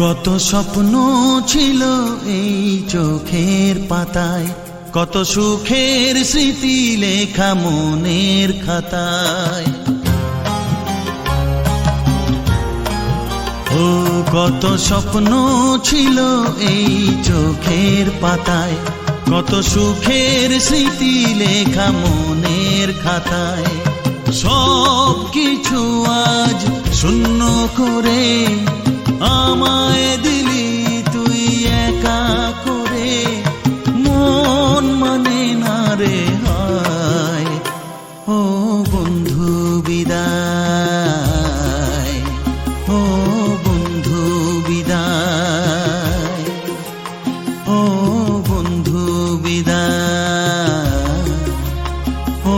কত স্বপ্ন ছিল এই চোখের পাতায়, কত সুখের স্মৃতি লেখা মনের খাতায়। ও কত স্বপ্ন ছিল এই চোখের পাতায়, কত সুখের স্মৃতি লেখা মনের খাতায়। সব কিছু আজ শূন্য করে আমায় দিলি তুই একা করে, মন মানে না রে হয়। ও বন্ধু বিদায়, ও বন্ধু বিদায়, ও বন্ধু বিদায়, ও